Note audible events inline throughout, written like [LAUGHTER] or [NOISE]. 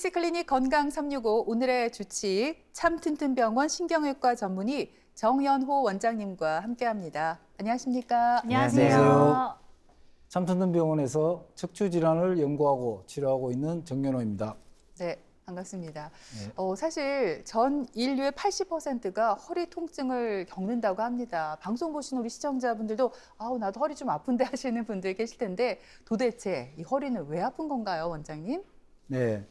KBS 클리닉 건강 365 오늘의 주치 참 튼튼병원 신경외과 전문의 정연호 원장님과 함께합니다. 안녕하십니까? 안녕하세요. 안녕하세요. 참 튼튼병원에서 척추 질환을 연구하고 치료하고 있는 정연호입니다. 네, 반갑습니다. 네. 어, 사실 전 인류의 80%가 허리 통증을 겪는다고 합니다. 방송 보시는 우리 시청자분들도 아우 나도 허리 좀 아픈데 [LAUGHS] 하시는 분들 계실 텐데 도대체 이 허리는 왜 아픈 건가요, 원장님? 네,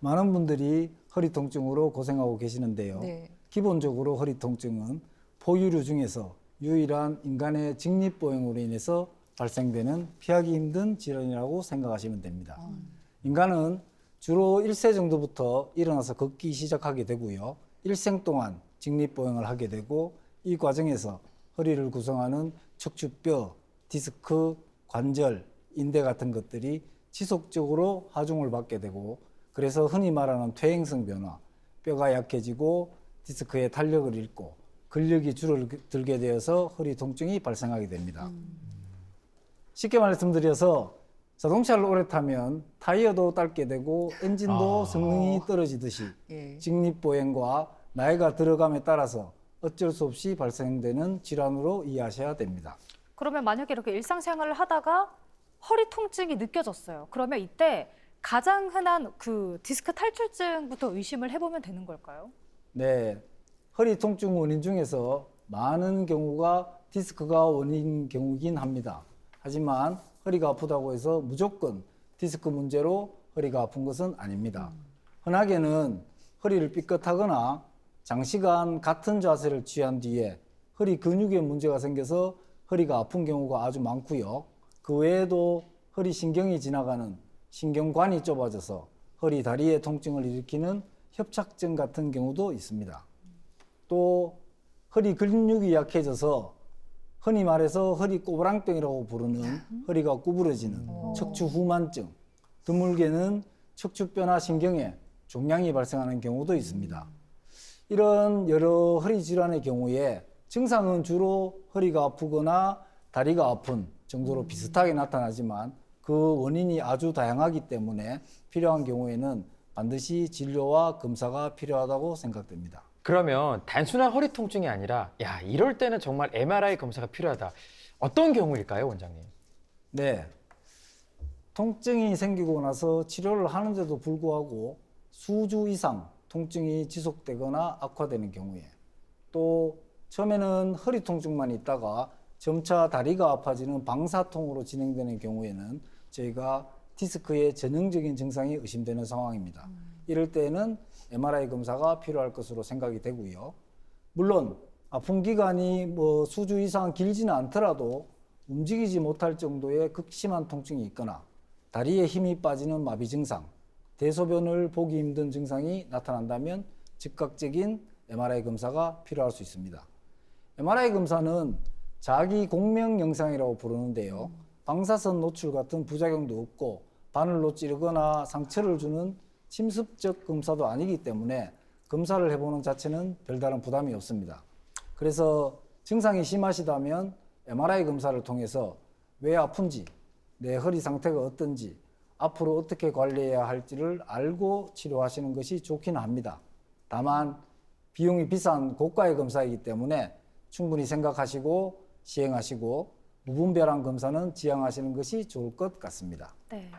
많은 분들이 허리 통증으로 고생하고 계시는데요. 네. 기본적으로 허리 통증은 포유류 중에서 유일한 인간의 직립보행으로 인해서 발생되는 피하기 힘든 질환이라고 생각하시면 됩니다. 인간은 주로 1세 정도부터 일어나서 걷기 시작하게 되고요. 일생 동안 직립보행을 하게 되고 이 과정에서 허리를 구성하는 척추뼈, 디스크, 관절, 인대 같은 것들이 지속적으로 하중을 받게 되고 그래서 흔히 말하는 퇴행성 변화, 뼈가 약해지고 디스크의 탄력을 잃고 근력이 줄어들게 되어서 허리 통증이 발생하게 됩니다. 쉽게 말씀드려서 자동차를 오래 타면 타이어도 닳게 되고 엔진도 성능이 떨어지듯이 예. 직립보행과 나이가 들어감에 따라서 어쩔 수 없이 발생되는 질환으로 이해하셔야 됩니다. 그러면 만약에 이렇게 일상생활을 하다가 허리 통증이 느껴졌어요. 그러면 이때 가장 흔한 그 디스크 탈출증부터 의심을 해보면 되는 걸까요? 네, 허리 통증 원인 중에서 많은 경우가 디스크가 원인 경우긴 합니다. 하지만 허리가 아프다고 해서 무조건 디스크 문제로 허리가 아픈 것은 아닙니다. 흔하게는 허리를 삐끗하거나 장시간 같은 자세를 취한 뒤에 허리 근육에 문제가 생겨서 허리가 아픈 경우가 아주 많고요. 그 외에도 허리 신경이 지나가는 신경관이 좁아져서 허리 다리의 통증을 일으키는 협착증 같은 경우도 있습니다. 또 허리 근육이 약해져서 흔히 말해서 허리 꼬부랑병이라고 부르는 허리가 구부러지는 척추 후만증, 드물게는 척추뼈나 신경에 종양이 발생하는 경우도 있습니다. 이런 여러 허리 질환의 경우에 증상은 주로 허리가 아프거나 다리가 아픈 정도로 비슷하게 나타나지만 그 원인이 아주 다양하기 때문에 필요한 경우에는 반드시 진료와 검사가 필요하다고 생각됩니다. 그러면 단순한 허리 통증이 아니라 야 이럴 때는 정말 MRI 검사가 필요하다. 어떤 경우일까요, 원장님? 네. 통증이 생기고 나서 치료를 하는데도 불구하고 수주 이상 통증이 지속되거나 악화되는 경우에 또 처음에는 허리 통증만 있다가 점차 다리가 아파지는 방사통으로 진행되는 경우에는 저희가 디스크의 전형적인 증상이 의심되는 상황입니다. 이럴 때에는 MRI 검사가 필요할 것으로 생각이 되고요. 물론 아픈 기간이 뭐 수주 이상 길지는 않더라도 움직이지 못할 정도의 극심한 통증이 있거나 다리에 힘이 빠지는 마비 증상, 대소변을 보기 힘든 증상이 나타난다면 즉각적인 MRI 검사가 필요할 수 있습니다. MRI 검사는 자기 공명 영상이라고 부르는데요. 방사선 노출 같은 부작용도 없고 바늘로 찌르거나 상처를 주는 침습적 검사도 아니기 때문에 검사를 해보는 자체는 별다른 부담이 없습니다. 그래서 증상이 심하시다면 MRI 검사를 통해서 왜 아픈지, 내 허리 상태가 어떤지, 앞으로 어떻게 관리해야 할지를 알고 치료하시는 것이 좋긴 합니다. 다만 비용이 비싼 고가의 검사이기 때문에 충분히 생각하시고 시행하시고 무분별한 검사는 지양하시는 것이 좋을 것 같습니다. 네.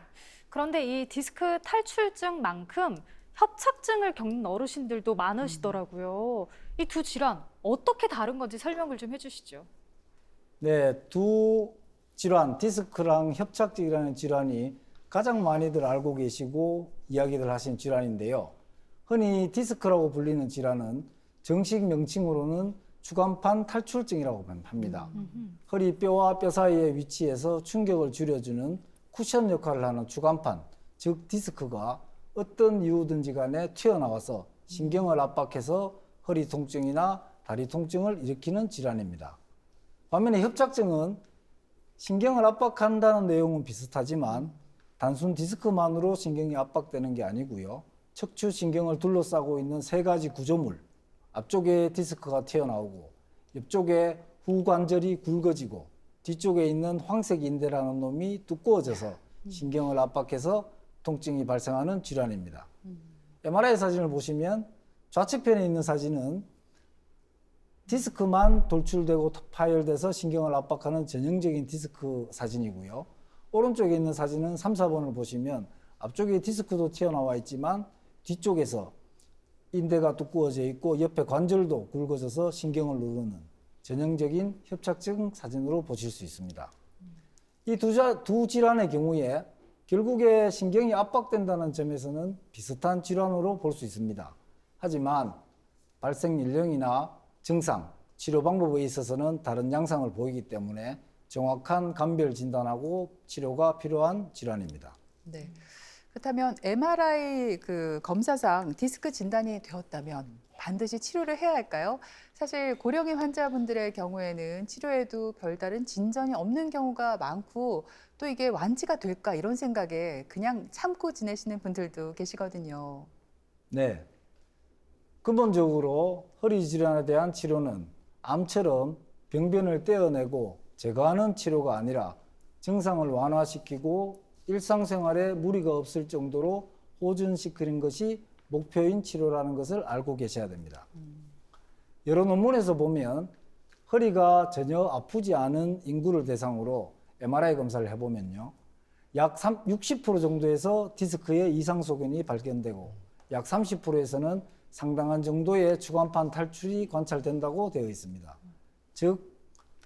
그런데 이 디스크 탈출증만큼 협착증을 겪는 어르신들도 많으시더라고요. 이 두 질환 어떻게 다른 건지 설명을 좀 해주시죠. 네, 두 질환, 디스크랑 협착증이라는 질환이 가장 많이들 알고 계시고 이야기들 하신 질환인데요. 흔히 디스크라고 불리는 질환은 정식 명칭으로는 주간판 탈출증이라고 합니다. 허리 뼈와 뼈 사이에 위치해서 충격을 줄여주는 쿠션 역할을 하는 주간판, 즉 디스크가 어떤 이유든지 간에 튀어나와서 신경을 압박해서 허리 통증이나 다리 통증을 일으키는 질환입니다. 반면에 협착증은 신경을 압박한다는 내용은 비슷하지만 단순 디스크만으로 신경이 압박되는 게 아니고요. 척추 신경을 둘러싸고 있는 세 가지 구조물, 앞쪽에 디스크가 튀어나오고 옆쪽에 후관절이 굵어지고 뒤쪽에 있는 황색 인대라는 놈이 두꺼워져서 신경을 압박해서 통증이 발생하는 질환입니다. MRI 사진을 보시면 좌측편에 있는 사진은 디스크만 돌출되고 파열돼서 신경을 압박하는 전형적인 디스크 사진이고요. 오른쪽에 있는 사진은 3, 4번을 보시면 앞쪽에 디스크도 튀어나와 있지만 뒤쪽에서 인대가 두꺼워져 있고 옆에 관절도 굵어져서 신경을 누르는 전형적인 협착증 사진으로 보실 수 있습니다. 이두 질환의 경우에 결국에 신경이 압박된다는 점에서는 비슷한 질환으로 볼 수 있습니다. 하지만 발생 연령이나 증상, 치료 방법에 있어서는 다른 양상을 보이기 때문에 정확한 감별 진단하고 치료가 필요한 질환입니다. 네. 그렇다면 MRI 그 검사상 디스크 진단이 되었다면 반드시 치료를 해야 할까요? 사실 고령의 환자분들의 경우에는 치료에도 별다른 진전이 없는 경우가 많고 또 이게 완치가 될까 이런 생각에 그냥 참고 지내시는 분들도 계시거든요. 네. 근본적으로 허리 질환에 대한 치료는 암처럼 병변을 떼어내고 제거하는 치료가 아니라 증상을 완화시키고 일상생활에 무리가 없을 정도로 호전시키는 것이 목표인 치료라는 것을 알고 계셔야 됩니다. 여러 논문에서 보면 허리가 전혀 아프지 않은 인구를 대상으로 MRI 검사를 해보면요. 약60% 정도에서 디스크의 이상 소견이 발견되고 약 30%에서는 상당한 정도의 주간판 탈출이 관찰된다고 되어 있습니다. 즉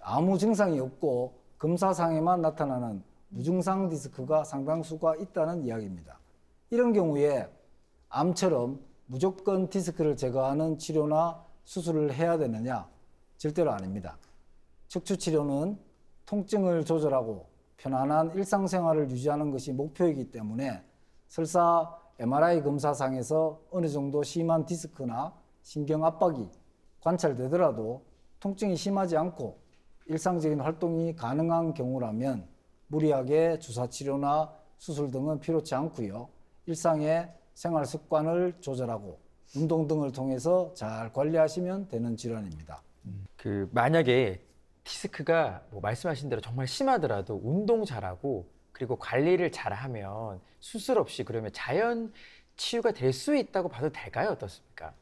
아무 증상이 없고 검사상에만 나타나는 무증상 디스크가 상당수가 있다는 이야기입니다. 이런 경우에 암처럼 무조건 디스크를 제거하는 치료나 수술을 해야 되느냐? 절대로 아닙니다. 척추 치료는 통증을 조절하고 편안한 일상생활을 유지하는 것이 목표이기 때문에 설사 MRI 검사상에서 어느 정도 심한 디스크나 신경 압박이 관찰되더라도 통증이 심하지 않고 일상적인 활동이 가능한 경우라면 무리하게 주사 치료나 수술 등은 필요치 않고요. 일상의 생활 습관을 조절하고 운동 등을 통해서 잘 관리하시면 되는 질환입니다. 그 만약에 디스크가 뭐 말씀하신 대로 정말 심하더라도 운동 잘하고 그리고 관리를 잘하면 수술 없이 그러면 자연 치유가 될 수 있다고 봐도 될까요? 어떻습니까?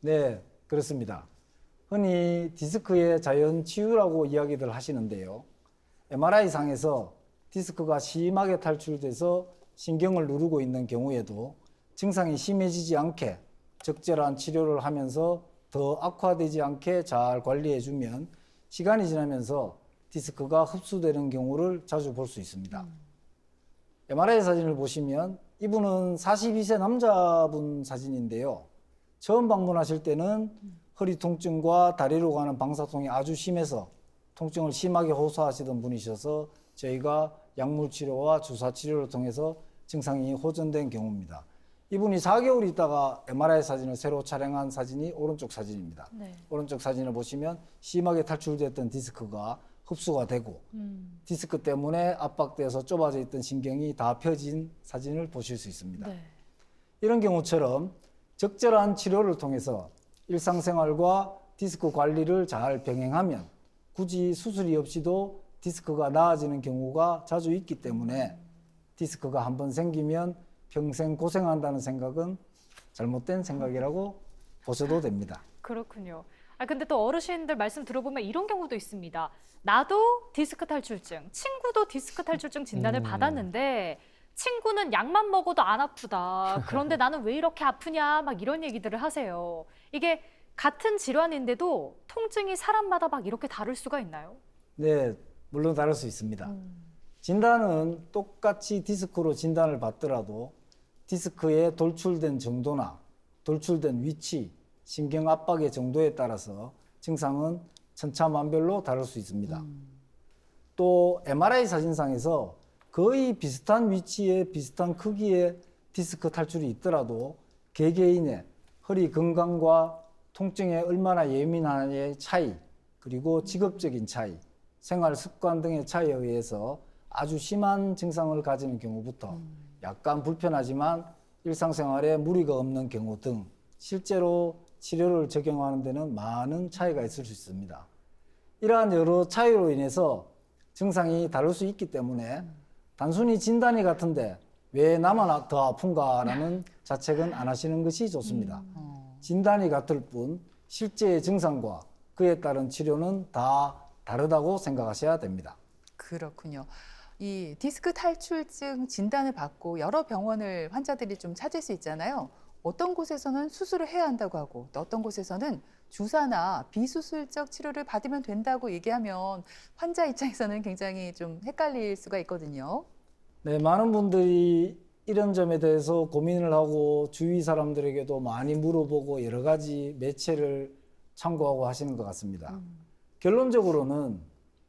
네, 그렇습니다. 흔히 디스크의 자연 치유라고 이야기들 하시는데요. MRI 상에서 디스크가 심하게 탈출돼서 신경을 누르고 있는 경우에도 증상이 심해지지 않게 적절한 치료를 하면서 더 악화되지 않게 잘 관리해 주면 시간이 지나면서 디스크가 흡수되는 경우를 자주 볼 수 있습니다. MRI 사진을 보시면 이분은 42세 남자분 사진인데요. 처음 방문하실 때는 허리 통증과 다리로 가는 방사통이 아주 심해서 통증을 심하게 호소하시던 분이셔서 저희가 약물 치료와 주사 치료를 통해서 증상이 호전된 경우입니다. 이분이 4개월 있다가 MRI 사진을 새로 촬영한 사진이 오른쪽 사진입니다. 네. 오른쪽 사진을 보시면 심하게 탈출됐던 디스크가 흡수가 되고 음. 디스크 때문에 압박돼서 좁아져 있던 신경이 다 펴진 사진을 보실 수 있습니다. 네. 이런 경우처럼 적절한 치료를 통해서 일상생활과 디스크 관리를 잘 병행하면 굳이 수술이 없이도 디스크가 나아지는 경우가 자주 있기 때문에 디스크가 한 번 생기면 평생 고생한다는 생각은 잘못된 생각이라고 보셔도 됩니다. 그렇군요. 아 근데 또 어르신들 말씀 들어보면 이런 경우도 있습니다. 나도 디스크 탈출증, 친구도 디스크 탈출증 진단을 음. 받았는데 친구는 약만 먹어도 안 아프다. 그런데 나는 왜 이렇게 아프냐? 막 이런 얘기들을 하세요. 이게 같은 질환인데도 통증이 사람마다 막 이렇게 다를 수가 있나요? 네, 물론 다를 수 있습니다. 진단은 똑같이 디스크로 진단을 받더라도 디스크의 돌출된 정도나 돌출된 위치, 신경 압박의 정도에 따라서 증상은 천차만별로 다를 수 있습니다. 또 MRI 사진상에서 거의 비슷한 위치에 비슷한 크기의 디스크 탈출이 있더라도 개개인의 허리 건강과 통증에 얼마나 예민하냐의 차이, 그리고 직업적인 차이, 생활 습관 등의 차이에 의해서 아주 심한 증상을 가지는 경우부터 약간 불편하지만 일상생활에 무리가 없는 경우 등 실제로 치료를 적용하는 데는 많은 차이가 있을 수 있습니다. 이러한 여러 차이로 인해서 증상이 다를 수 있기 때문에 단순히 진단이 같은데 왜 나만 더 아픈가라는 자책은 안 하시는 것이 좋습니다. 어. 진단이 같을 뿐 실제 증상과 그에 따른 치료는 다 다르다고 생각하셔야 됩니다. 그렇군요. 이 디스크 탈출증 진단을 받고 여러 병원을 환자들이 좀 찾을 수 있잖아요. 어떤 곳에서는 수술을 해야 한다고 하고 또 어떤 곳에서는 주사나 비수술적 치료를 받으면 된다고 얘기하면 환자 입장에서는 굉장히 좀 헷갈릴 수가 있거든요. 네, 많은 분들이 이런 점에 대해서 고민을 하고 주위 사람들에게도 많이 물어보고 여러 가지 매체를 참고하고 하시는 것 같습니다. 결론적으로는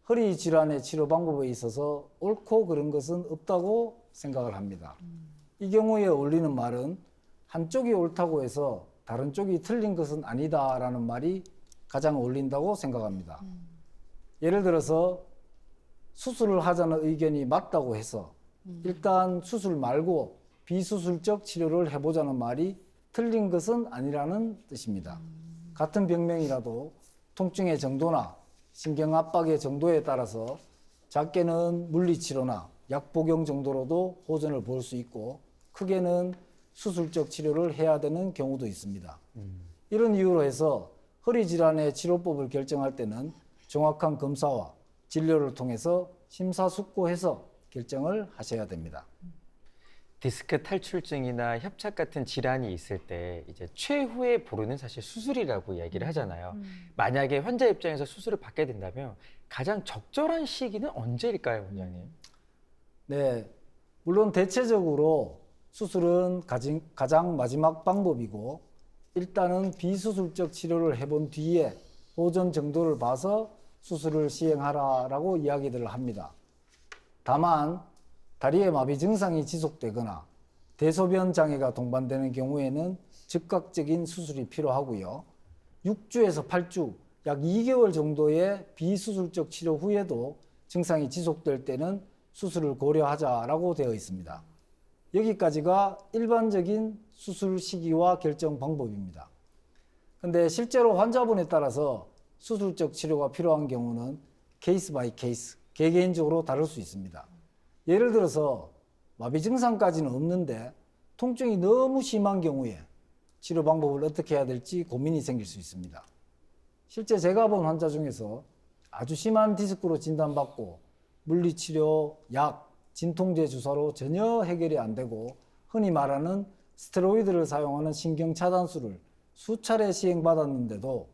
허리 질환의 치료 방법에 있어서 옳고 그른 것은 없다고 생각을 합니다. 이 경우에 어울리는 말은 한쪽이 옳다고 해서 다른 쪽이 틀린 것은 아니다라는 말이 가장 어울린다고 생각합니다. 예를 들어서 수술을 하자는 의견이 맞다고 해서 일단 수술 말고 비수술적 치료를 해보자는 말이 틀린 것은 아니라는 뜻입니다. 같은 병명이라도 통증의 정도나 신경 압박의 정도에 따라서 작게는 물리치료나 약 복용 정도로도 호전을 볼 수 있고 크게는 수술적 치료를 해야 되는 경우도 있습니다. 이런 이유로 해서 허리 질환의 치료법을 결정할 때는 정확한 검사와 진료를 통해서 심사숙고해서 결정을 하셔야 됩니다. 디스크 탈출증이나 협착 같은 질환이 있을 때 이제 최후의 보루는 사실 수술이라고 얘기를 하잖아요. 만약에 환자 입장에서 수술을 받게 된다면 가장 적절한 시기는 언제일까요, 원장님? 네, 물론 대체적으로 수술은 가진- 가장 마지막 방법이고 일단은 비수술적 치료를 해본 뒤에 호전 정도를 봐서 수술을 시행하라라고 이야기들을 합니다. 다만 다리의 마비 증상이 지속되거나 대소변 장애가 동반되는 경우에는 즉각적인 수술이 필요하고요. 6주에서 8주, 약 2개월 정도의 비수술적 치료 후에도 증상이 지속될 때는 수술을 고려하자라고 되어 있습니다. 여기까지가 일반적인 수술 시기와 결정 방법입니다. 근데 실제로 환자분에 따라서 수술적 치료가 필요한 경우는 케이스 바이 케이스, 개개인적으로 다를 수 있습니다. 예를 들어서 마비 증상까지는 없는데 통증이 너무 심한 경우에 치료 방법을 어떻게 해야 될지 고민이 생길 수 있습니다. 실제 제가 본 환자 중에서 아주 심한 디스크로 진단받고 물리치료, 약, 진통제 주사로 전혀 해결이 안 되고 흔히 말하는 스테로이드를 사용하는 신경 차단술을 수차례 시행받았는데도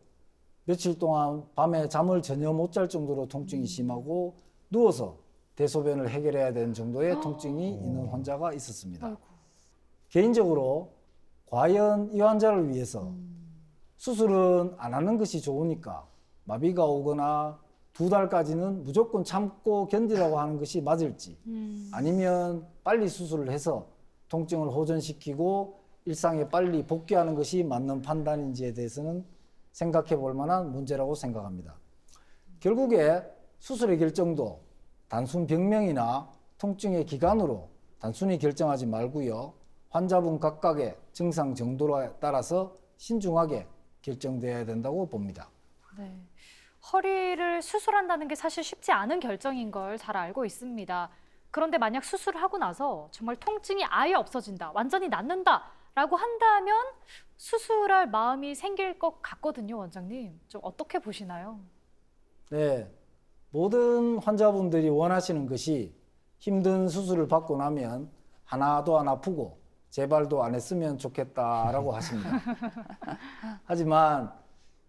며칠 동안 밤에 잠을 전혀 못 잘 정도로 통증이 심하고 누워서 대소변을 해결해야 되는 정도의 통증이 있는 환자가 있었습니다. 개인적으로 과연 이 환자를 위해서 수술은 안 하는 것이 좋으니까 마비가 오거나 두 달까지는 무조건 참고 견디라고 하는 것이 맞을지 아니면 빨리 수술을 해서 통증을 호전시키고 일상에 빨리 복귀하는 것이 맞는 판단인지에 대해서는 생각해 볼 만한 문제라고 생각합니다. 결국에 수술의 결정도 단순 병명이나 통증의 기간으로 단순히 결정하지 말고요. 환자분 각각의 증상 정도에 따라서 신중하게 결정되어야 된다고 봅니다. 네. 허리를 수술한다는 게 사실 쉽지 않은 결정인 걸 잘 알고 있습니다. 그런데 만약 수술을 하고 나서 정말 통증이 아예 없어진다, 완전히 낫는다라고 한다면 수술할 마음이 생길 것 같거든요, 원장님. 좀 어떻게 보시나요? 네. 모든 환자분들이 원하시는 것이 힘든 수술을 받고 나면 하나도 안 아프고 재발도 안 했으면 좋겠다라고 하십니다. [LAUGHS] 하지만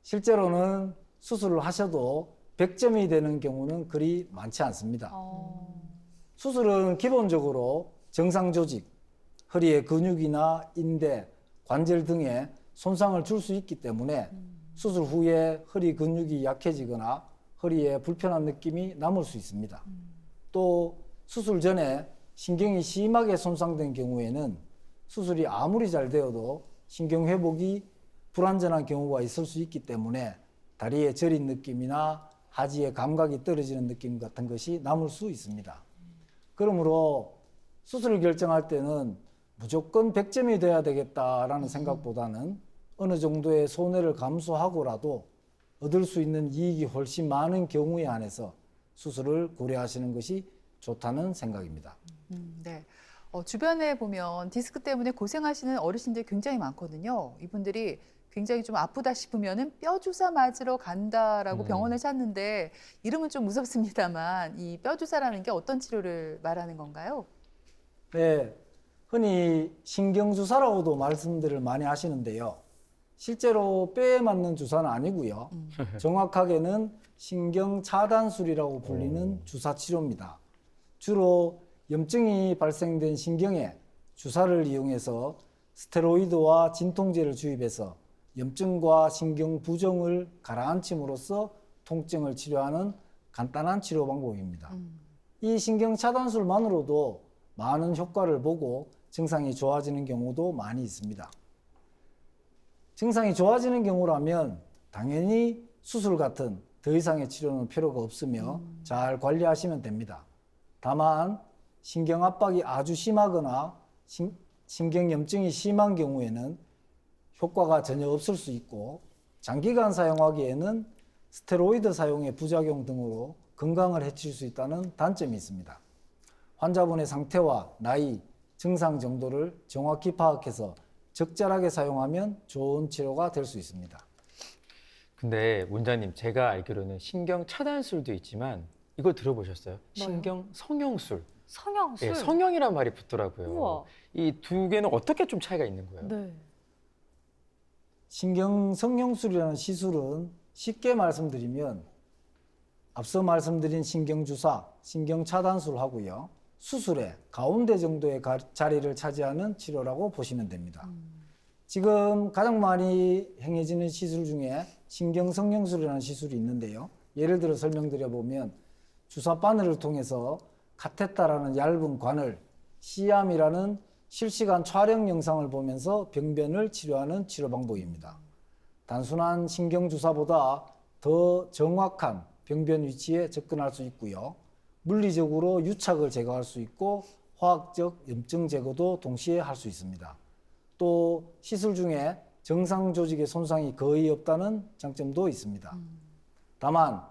실제로는 수술을 하셔도 100점이 되는 경우는 그리 많지 않습니다. 어... 수술은 기본적으로 정상 조직, 허리의 근육이나 인대, 관절 등에 손상을 줄 수 있기 때문에 수술 후에 허리 근육이 약해지거나 허리에 불편한 느낌이 남을 수 있습니다. 또 수술 전에 신경이 심하게 손상된 경우에는 수술이 아무리 잘 되어도 신경 회복이 불완전한 경우가 있을 수 있기 때문에 다리에 저린 느낌이나 하지의 감각이 떨어지는 느낌 같은 것이 남을 수 있습니다. 그러므로 수술을 결정할 때는 무조건 100점이 돼야 되겠다라는 생각보다는 어느 정도의 손해를 감수하고라도 얻을 수 있는 이익이 훨씬 많은 경우에 한해서 수술을 고려하시는 것이 좋다는 생각입니다. 음, 네. 어, 주변에 보면 디스크 때문에 고생하시는 어르신들 굉장히 많거든요. 이분들이 굉장히 좀 아프다 싶으면은 뼈 주사 맞으러 간다라고 음. 병원을 찾는데 이름은 좀 무섭습니다만 이 뼈 주사라는 게 어떤 치료를 말하는 건가요? 네, 흔히 신경 주사라고도 말씀들을 많이 하시는데요. 실제로 뼈에 맞는 주사는 아니고요. 음. [LAUGHS] 정확하게는 신경 차단술이라고 불리는 오. 주사 치료입니다. 주로 염증이 발생된 신경에 주사를 이용해서 스테로이드와 진통제를 주입해서 염증과 신경 부종을 가라앉힘으로써 통증을 치료하는 간단한 치료 방법입니다. 음. 이 신경 차단술만으로도 많은 효과를 보고 증상이 좋아지는 경우도 많이 있습니다. 증상이 좋아지는 경우라면 당연히 수술 같은 더 이상의 치료는 필요가 없으며 잘 관리하시면 됩니다. 다만 신경 압박이 아주 심하거나 신, 신경염증이 심한 경우에는 효과가 전혀 없을 수 있고 장기간 사용하기에는 스테로이드 사용의 부작용 등으로 건강을 해칠 수 있다는 단점이 있습니다. 환자분의 상태와 나이, 증상 정도를 정확히 파악해서 적절하게 사용하면 좋은 치료가 될 수 있습니다. 근데 원장님 제가 알기로는 신경 차단술도 있지만 이거 들어보셨어요? 신경 성형술. 성형술. 예, 성형이란 말이 붙더라고요. 이 두 개는 어떻게 좀 차이가 있는 거예요? 네. 신경 성형술이라는 시술은 쉽게 말씀드리면 앞서 말씀드린 신경 주사, 신경 차단술 하고요. 수술의 가운데 정도의 가- 자리를 차지하는 치료라고 보시면 됩니다. 지금 가장 많이 행해지는 시술 중에 신경성형술이라는 시술이 있는데요. 예를 들어 설명드려 보면 주사 바늘을 통해서 카테타라는 얇은 관을 시암이라는 실시간 촬영 영상을 보면서 병변을 치료하는 치료 방법입니다. 단순한 신경 주사보다 더 정확한 병변 위치에 접근할 수 있고요. 물리적으로 유착을 제거할 수 있고 화학적 염증 제거도 동시에 할 수 있습니다. 또 시술 중에 정상 조직의 손상이 거의 없다는 장점도 있습니다. 다만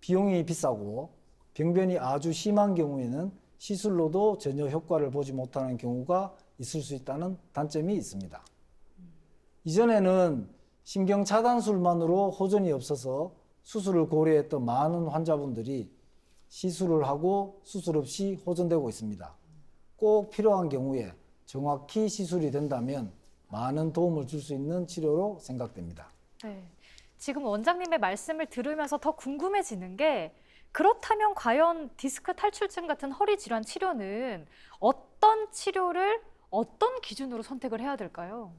비용이 비싸고 병변이 아주 심한 경우에는 시술로도 전혀 효과를 보지 못하는 경우가 있을 수 있다는 단점이 있습니다. 이전에는 신경 차단술만으로 호전이 없어서 수술을 고려했던 많은 환자분들이 시술을 하고 수술 없이 호전되고 있습니다. 꼭 필요한 경우에 정확히 시술이 된다면 많은 도움을 줄 수 있는 치료로 생각됩니다. 네. 지금 원장님의 말씀을 들으면서 더 궁금해지는 게 그렇다면 과연 디스크 탈출증 같은 허리 질환 치료는 어떤 치료를 어떤 기준으로 선택을 해야 될까요?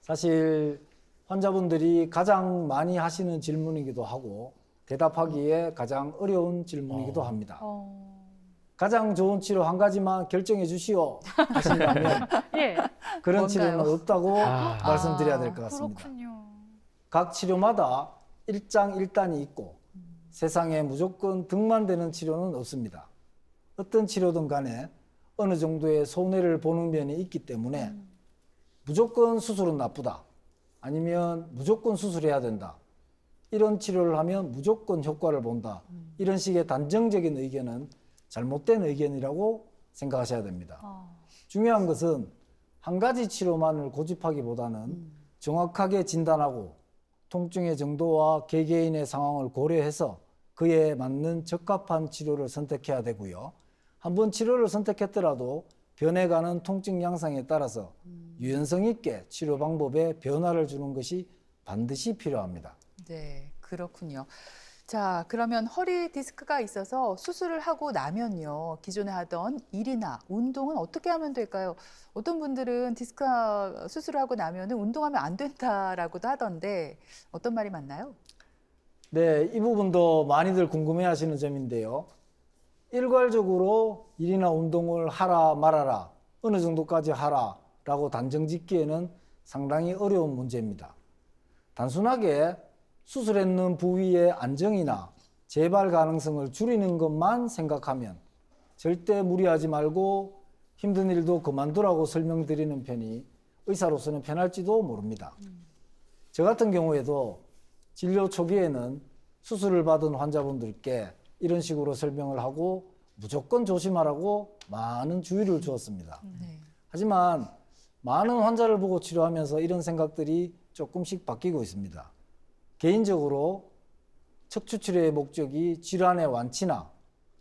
사실 환자분들이 가장 많이 하시는 질문이기도 하고 대답하기에 가장 어려운 질문이기도 어. 합니다. 어... 가장 좋은 치료 한 가지만 결정해 주시오 하신다면 [LAUGHS] 예. 그런 뭔가요? 치료는 없다고 아. 말씀드려야 아, 될것 같습니다. 그렇군요. 각 치료마다 일장일단이 있고 세상에 무조건 득만 되는 치료는 없습니다. 어떤 치료든 간에 어느 정도의 손해를 보는 면이 있기 때문에 무조건 수술은 나쁘다. 아니면 무조건 수술해야 된다. 이런 치료를 하면 무조건 효과를 본다. 이런 식의 단정적인 의견은 잘못된 의견이라고 생각하셔야 됩니다. 아, 중요한 것은 한 가지 치료만을 고집하기보다는 정확하게 진단하고 통증의 정도와 개개인의 상황을 고려해서 그에 맞는 적합한 치료를 선택해야 되고요. 한번 치료를 선택했더라도 변해가는 통증 양상에 따라서 유연성 있게 치료 방법에 변화를 주는 것이 반드시 필요합니다. 네, 그렇군요. 자, 그러면 허리 디스크가 있어서 수술을 하고 나면요. 기존에 하던 일이나 운동은 어떻게 하면 될까요? 어떤 분들은 디스크 수술을 하고 나면은 운동하면 안 된다라고도 하던데 어떤 말이 맞나요? 네, 이 부분도 많이들 궁금해 하시는 점인데요. 일괄적으로 일이나 운동을 하라 말아라, 어느 정도까지 하라 라고 단정 짓기에는 상당히 어려운 문제입니다. 단순하게 수술했는 부위의 안정이나 재발 가능성을 줄이는 것만 생각하면 절대 무리하지 말고 힘든 일도 그만두라고 설명드리는 편이 의사로서는 편할지도 모릅니다. 저 같은 경우에도 진료 초기에는 수술을 받은 환자분들께 이런 식으로 설명을 하고 무조건 조심하라고 많은 주의를 주었습니다. 네. 하지만 많은 환자를 보고 치료하면서 이런 생각들이 조금씩 바뀌고 있습니다. 개인적으로 척추 치료의 목적이 질환의 완치나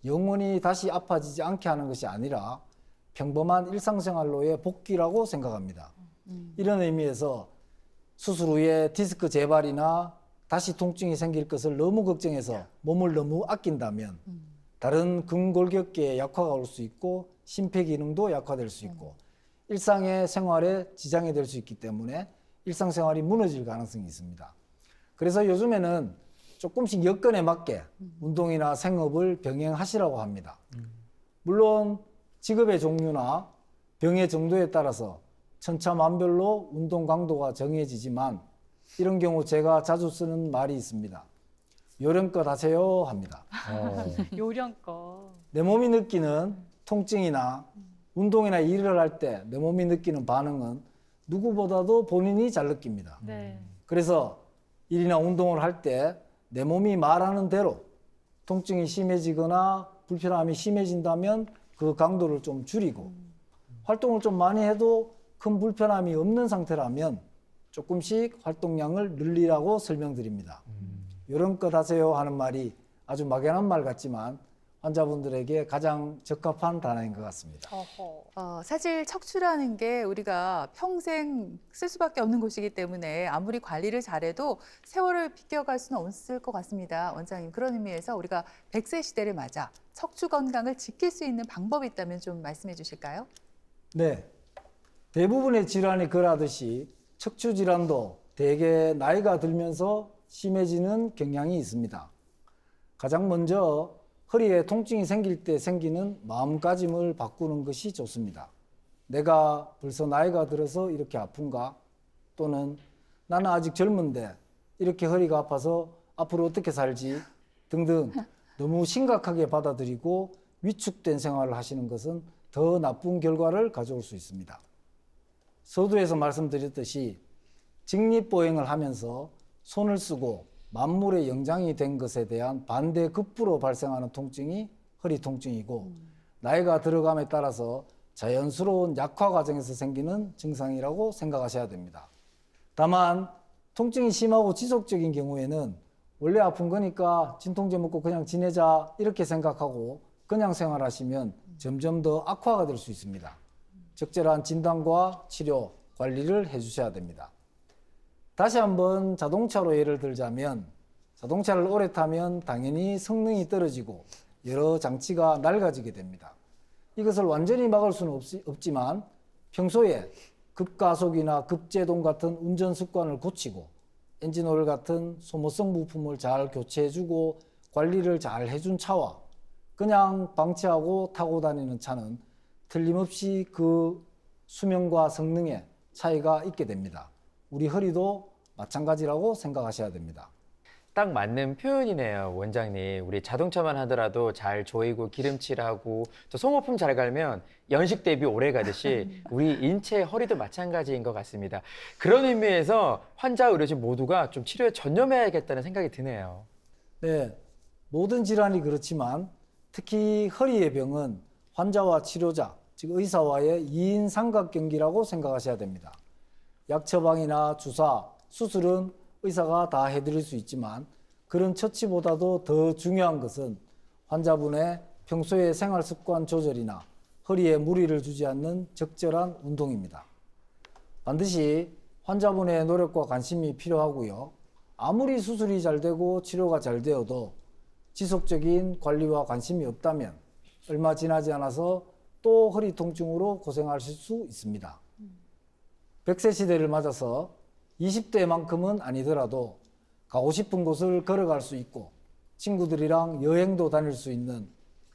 영원히 다시 아파지지 않게 하는 것이 아니라 평범한 일상생활로의 복귀라고 생각합니다. 이런 의미에서 수술 후에 디스크 재발이나 다시 통증이 생길 것을 너무 걱정해서 몸을 너무 아낀다면 다른 근골격계에 약화가 올 수 있고 심폐 기능도 약화될 수 있고 일상의 생활에 지장이 될 수 있기 때문에 일상생활이 무너질 가능성이 있습니다. 그래서 요즘에는 조금씩 여건에 맞게 운동이나 생업을 병행하시라고 합니다. 물론 직업의 종류나 병의 정도에 따라서 천차만별로 운동 강도가 정해지지만 이런 경우 제가 자주 쓰는 말이 있습니다. 요령껏 하세요 합니다. [LAUGHS] 어. 요령껏. 내 몸이 느끼는 통증이나 운동이나 일을 할 때 내 몸이 느끼는 반응은 누구보다도 본인이 잘 느낍니다. 네. 그래서 일이나 운동을 할 때 내 몸이 말하는 대로 통증이 심해지거나 불편함이 심해진다면 그 강도를 좀 줄이고 활동을 좀 많이 해도 큰 불편함이 없는 상태라면 조금씩 활동량을 늘리라고 설명드립니다. 요런껏 하세요 하는 말이 아주 막연한 말 같지만 환자분들에게 가장 적합한 단어인 것 같습니다. 어, 사실 척추라는 게 우리가 평생 쓸 수밖에 없는 곳이기 때문에 아무리 관리를 잘해도 세월을 비껴갈 수는 없을 것 같습니다. 원장님 그런 의미에서 우리가 100세 시대를 맞아 척추 건강을 지킬 수 있는 방법이 있다면 좀 말씀해 주실까요? 네. 대부분의 질환이 그러하듯이 척추 질환도 대개 나이가 들면서 심해지는 경향이 있습니다. 가장 먼저 허리에 통증이 생길 때 생기는 마음가짐을 바꾸는 것이 좋습니다. 내가 벌써 나이가 들어서 이렇게 아픈가? 또는 나는 아직 젊은데 이렇게 허리가 아파서 앞으로 어떻게 살지? 등등 너무 심각하게 받아들이고 위축된 생활을 하시는 것은 더 나쁜 결과를 가져올 수 있습니다. 서두에서 말씀드렸듯이 직립보행을 하면서 손을 쓰고 만물의 영장이 된 것에 대한 반대 급부로 발생하는 통증이 허리 통증이고 나이가 들어감에 따라서 자연스러운 약화 과정에서 생기는 증상이라고 생각하셔야 됩니다. 다만 통증이 심하고 지속적인 경우에는 원래 아픈 거니까 진통제 먹고 그냥 지내자 이렇게 생각하고 그냥 생활하시면 점점 더 악화가 될 수 있습니다. 적절한 진단과 치료, 관리를 해주셔야 됩니다. 다시 한번 자동차로 예를 들자면 자동차를 오래 타면 당연히 성능이 떨어지고 여러 장치가 낡아지게 됩니다. 이것을 완전히 막을 수는 없, 지만 평소에 급가속이나 급제동 같은 운전 습관을 고치고 엔진오일 같은 소모성 부품을 잘 교체해주고 관리를 잘 해준 차와 그냥 방치하고 타고 다니는 차는 틀림없이 그 수명과 성능에 차이가 있게 됩니다. 우리 허리도 마찬가지라고 생각하셔야 됩니다. 딱 맞는 표현이네요, 원장님. 우리 자동차만 하더라도 잘 조이고 기름칠하고 또 소모품 잘 갈면 연식 대비 오래 가듯이 [LAUGHS] 우리 인체 허리도 마찬가지인 것 같습니다. 그런 의미에서 환자 의료진 모두가 좀 치료에 전념해야겠다는 생각이 드네요. 네, 모든 질환이 그렇지만 특히 허리의 병은 환자와 치료자, 즉 의사와의 2인 삼각 경기라고 생각하셔야 됩니다. 약 처방이나 주사, 수술은 의사가 다 해드릴 수 있지만 그런 처치보다도 더 중요한 것은 환자분의 평소의 생활 습관 조절이나 허리에 무리를 주지 않는 적절한 운동입니다. 반드시 환자분의 노력과 관심이 필요하고요. 아무리 수술이 잘 되고 치료가 잘 되어도 지속적인 관리와 관심이 없다면 얼마 지나지 않아서 또 허리 통증으로 고생하실 수 있습니다. 100세 시대를 맞아서 20대만큼은 아니더라도 가고 싶은 곳을 걸어갈 수 있고 친구들이랑 여행도 다닐 수 있는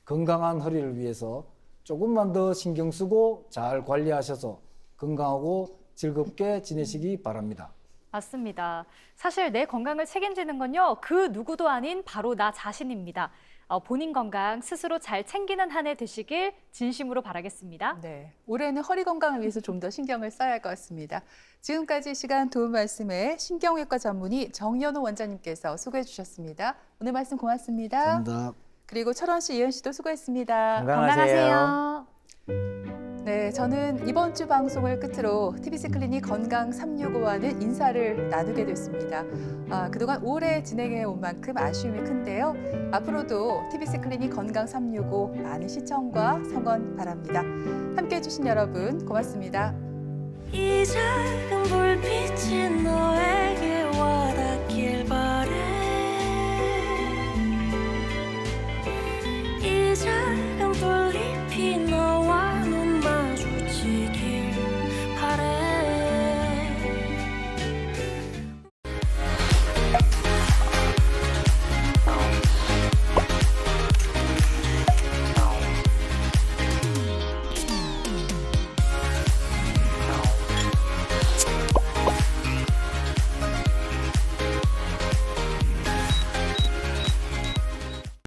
건강한 허리를 위해서 조금만 더 신경 쓰고 잘 관리하셔서 건강하고 즐겁게 지내시기 바랍니다. 맞습니다. 사실 내 건강을 책임지는 건요, 그 누구도 아닌 바로 나 자신입니다. 어, 본인 건강 스스로 잘 챙기는 한 해 되시길 진심으로 바라겠습니다. 네, 올해는 허리 건강을 위해서 좀 더 신경을 써야 할 것 같습니다. 지금까지 시간 도움 말씀에 신경외과 전문의 정연호 원장님께서 수고해 주셨습니다. 오늘 말씀 고맙습니다. 감사합니다. 그리고 철원 씨, 이현 씨도 수고했습니다. 건강하세요. 건강하세요. 네, 저는 이번 주 방송을 끝으로 TBC 클리닉 건강 365와는 인사를 나누게 됐습니다. 아, 그동안 오래 진행해 온 만큼 아쉬움이 큰데요. 앞으로도 TBC 클리닉 건강 365 많은 시청과 성원 바랍니다. 함께 해주신 여러분 고맙습니다.